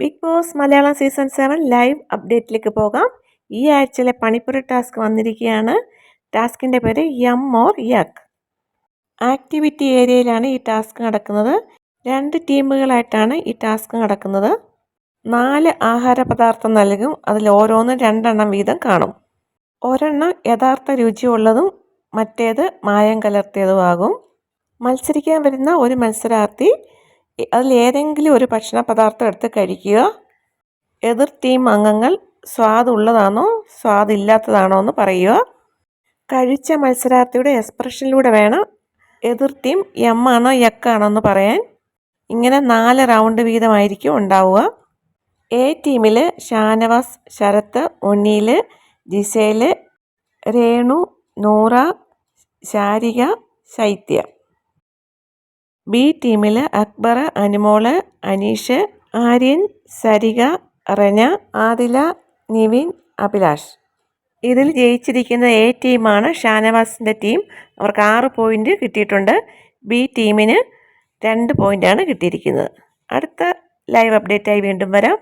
Big Boss Malayalam season seven live അപ്ഡേറ്റിലേക്ക് പോകാം. ഈ ആഴ്ചയിലെ പണിപ്പുര ടാസ്ക് വന്നിരിക്കുകയാണ്. ടാസ്കിന്റെ പേര് യം ഓർ യക് ആക്ടിവിറ്റി ഏരിയയിലാണ് ഈ ടാസ്ക് നടക്കുന്നത്. രണ്ട് ടീമുകളായിട്ടാണ് ഈ ടാസ്ക് നടക്കുന്നത്. നാല് ആഹാര പദാർത്ഥം നൽകും. അതിൽ ഓരോന്നും രണ്ടെണ്ണം വീതം കാണും. ഒരെണ്ണം യഥാർത്ഥ രുചിയുള്ളതും മറ്റേത് മായം കലർത്തിയതുമാകും. മത്സരിക്കാൻ വരുന്ന ഒരു മത്സരാർത്ഥി അതിൽ ഏതെങ്കിലും ഒരു ഭക്ഷണ പദാർത്ഥം എടുത്ത് കഴിക്കുക. എതിർ ടീം അംഗങ്ങൾ സ്വാദുള്ളതാണോ സ്വാദില്ലാത്തതാണോ എന്ന് പറയുക. കഴിച്ച മത്സരാർത്ഥിയുടെ എക്സ്പ്രഷനിലൂടെ വേണം എതിർ ടീം എം ആണോ യക്കാണോ എന്ന് പറയാൻ. ഇങ്ങനെ നാല് റൗണ്ട് വീതമായിരിക്കും ഉണ്ടാവുക. എ ടീമിൽ ഷാനവാസ് ശരത്ത് ഉണ്ണീൽ ജിസേൽ രേണു നൂറ ശാരിക ശൈത്യ. ബി ടീമിൽ അക്ബർ അനുമോൾ അനീഷ് ആര്യൻ സരിക റന ആദില നിവിൻ അഭിലാഷ്. ഇതിൽ ജയിച്ചിരിക്കുന്ന എ ടീമാണ് ഷാനവാസിന്റെ ടീം. അവർക്ക് ആറ് പോയിന്റ് കിട്ടിയിട്ടുണ്ട്. ബി ടീമിന് രണ്ട് പോയിന്റാണ് കിട്ടിയിരിക്കുന്നത്. അടുത്ത ലൈവ് അപ്ഡേറ്റായി വീണ്ടും വരാം.